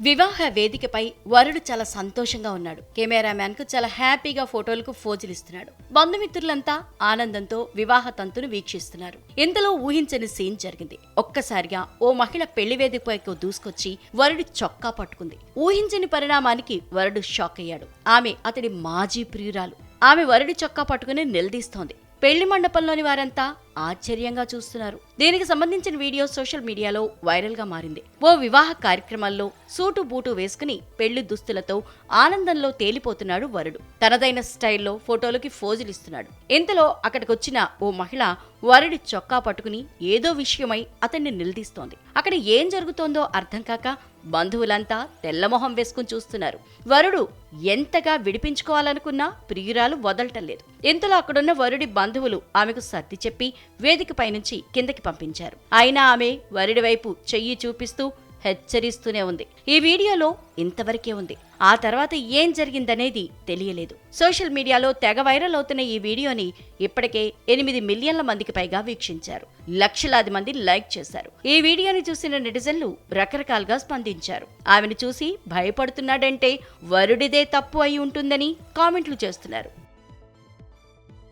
వివాహ వేదికపై వరుడు చాలా సంతోషంగా ఉన్నాడు. కెమెరామ్యాన్కు చాలా హ్యాపీగా ఫోటోలకు ఫోజులు ఇస్తున్నాడు బంధుమిత్రులంతా ఆనందంతో వివాహ తంతును వీక్షిస్తున్నారు. ఇంతలో ఊహించని సీన్ జరిగింది. ఒక్కసారిగా ఓ మహిళ పెళ్ళి వేదికపైకి దూసుకొచ్చి వరుడి చొక్కా పట్టుకుంది. ఊహించని పరిణామానికి వరుడు షాక్ అయ్యాడు. ఆమె అతడి మాజీ ప్రియురాలు. ఆమె వరుడి చొక్కా పట్టుకుని నిలదీస్తోంది. పెళ్ళి మండపంలోని వారంతా ఆశ్చర్యంగా చూస్తున్నారు. దీనికి సంబంధించిన వీడియో సోషల్ మీడియాలో వైరల్గా మారింది. ఓ వివాహ కార్యక్రమాల్లో సూటు బూటు వేసుకుని పెళ్ళి దుస్తులతో ఆనందంలో తేలిపోతున్నాడు వరుడు. తనదైన స్టైల్లో ఫోటోలకి ఫోజులిస్తున్నాడు. ఇంతలో అక్కడికొచ్చిన ఓ మహిళ వరుడి చొక్కా పట్టుకుని ఏదో విషయమై అతన్ని నిలదీస్తోంది. అక్కడ ఏం జరుగుతోందో అర్థం కాక బంధువులంతా తెల్లమొహం వేసుకుని చూస్తున్నారు. వరుడు ఎంతగా విడిపించుకోవాలనుకున్నా ప్రియురాలు వదలటం లేదు. ఇంతలో అక్కడున్న వరుడి బంధువులు ఆమెకు సర్ది చెప్పి వేదికపై నుంచి కిందకి పంపించారు. అయినా ఆమె వరుడి వైపు చెయ్యి చూపిస్తూ హెచ్చరిస్తూనే ఉంది. ఈ వీడియోలో ఇంతవరకే ఉంది. ఆ తర్వాత ఏం జరిగిందనేది తెలియలేదు. సోషల్ మీడియాలో తెగ వైరల్ అవుతున్న ఈ వీడియోని ఇప్పటికే ఎనిమిది మిలియన్ల మందికి పైగా వీక్షించారు. లక్షలాది మంది లైక్ చేశారు. ఈ వీడియోని చూసిన నెటిజన్లు రకరకాలుగా స్పందించారు. ఆమెను చూసి భయపడుతున్నాడంటే వరుడిదే తప్పు అయి ఉంటుందని కామెంట్లు చేస్తున్నారు.